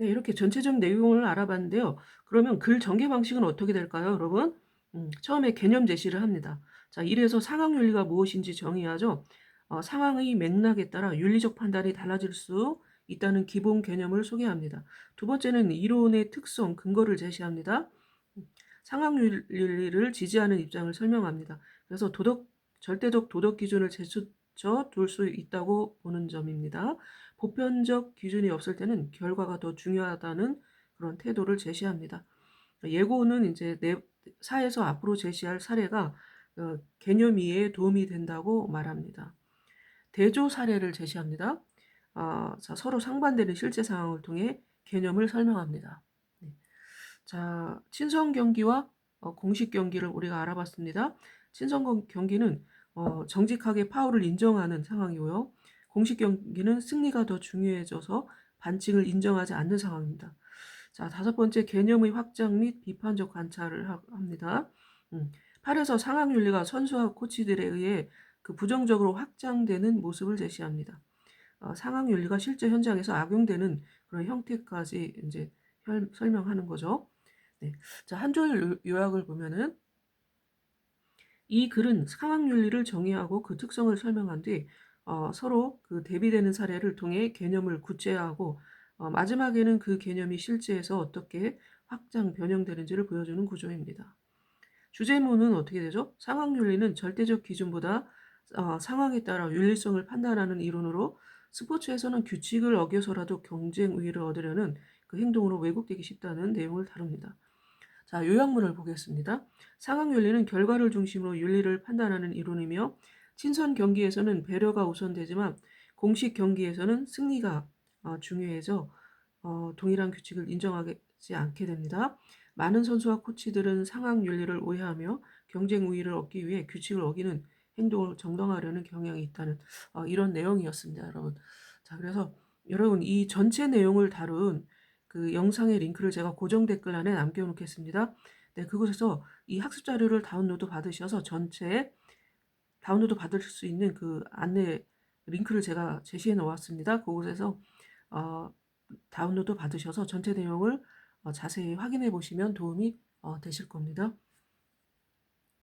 네, 이렇게 전체적 내용을 알아봤는데요. 그러면 글 전개 방식은 어떻게 될까요, 여러분? 음, 처음에 개념 제시를 합니다. 자, 이래서 상황 윤리가 무엇인지 정의하죠. 어, 상황의 맥락에 따라 윤리적 판단이 달라질 수 있다는 기본 개념을 소개합니다. 두 번째는 이론의 특성, 근거를 제시합니다. 음, 상황 윤리를 지지하는 입장을 설명합니다. 그래서 도덕 절대적 도덕 기준을 제 쳐둘수 있다고 보는 점입니다. 보편적 기준이 없을 때는 결과가 더 중요하다는 그런 태도를 제시합니다. 예고는 이제 내 사에서 앞으로 제시할 사례가 어, 개념 이해에 도움이 된다고 말합니다. 대조 사례를 제시합니다. 아, 자, 서로 상반되는 실제 상황을 통해 개념을 설명합니다. 네. 자, 친선 경기와 어, 공식 경기를 우리가 알아봤습니다. 친선 경기는 어, 정직하게 파울을 인정하는 상황이고요. 공식 경기는 승리가 더 중요해져서 반칙을 인정하지 않는 상황입니다. 자, 다섯 번째 개념의 확장 및 비판적 관찰을 하, 합니다. 음, 8에서 상황 윤리가 선수와 코치들에 의해 그 부정적으로 확장되는 모습을 제시합니다. 어, 상황 윤리가 실제 현장에서 악용되는 그런 형태까지 이제 혈, 설명하는 거죠. 네. 자, 한 줄 요약을 보면은 이 글은 상황 윤리를 정의하고 그 특성을 설명한 뒤 어, 서로 그 대비되는 사례를 통해 개념을 구체화하고 어, 마지막에는 그 개념이 실제에서 어떻게 확장 변형되는지를 보여주는 구조입니다. 주제문은 어떻게 되죠? 상황 윤리는 절대적 기준보다 어, 상황에 따라 윤리성을 판단하는 이론으로 스포츠에서는 규칙을 어겨서라도 경쟁 우위를 얻으려는 그 행동으로 왜곡되기 쉽다는 내용을 다룹니다. 자, 요약문을 보겠습니다. 상황 윤리는 결과를 중심으로 윤리를 판단하는 이론이며 친선 경기에서는 배려가 우선되지만 공식 경기에서는 승리가 어, 중요해져 어, 동일한 규칙을 인정하지 않게 됩니다. 많은 선수와 코치들은 상황 윤리를 오해하며 경쟁 우위를 얻기 위해 규칙을 어기는 행동을 정당화하려는 경향이 있다는 어, 이런 내용이었습니다, 여러분. 자, 그래서 여러분 이 전체 내용을 다룬 그 영상의 링크를 제가 고정 댓글란에 남겨놓겠습니다. 네, 그곳에서 이 학습 자료를 다운로드 받으셔서 전체 다운로드 받을 수 있는 그 안내 링크를 제가 제시해 놓았습니다. 그곳에서 어, 다운로드 받으셔서 전체 내용을 어, 자세히 확인해 보시면 도움이 어, 되실 겁니다.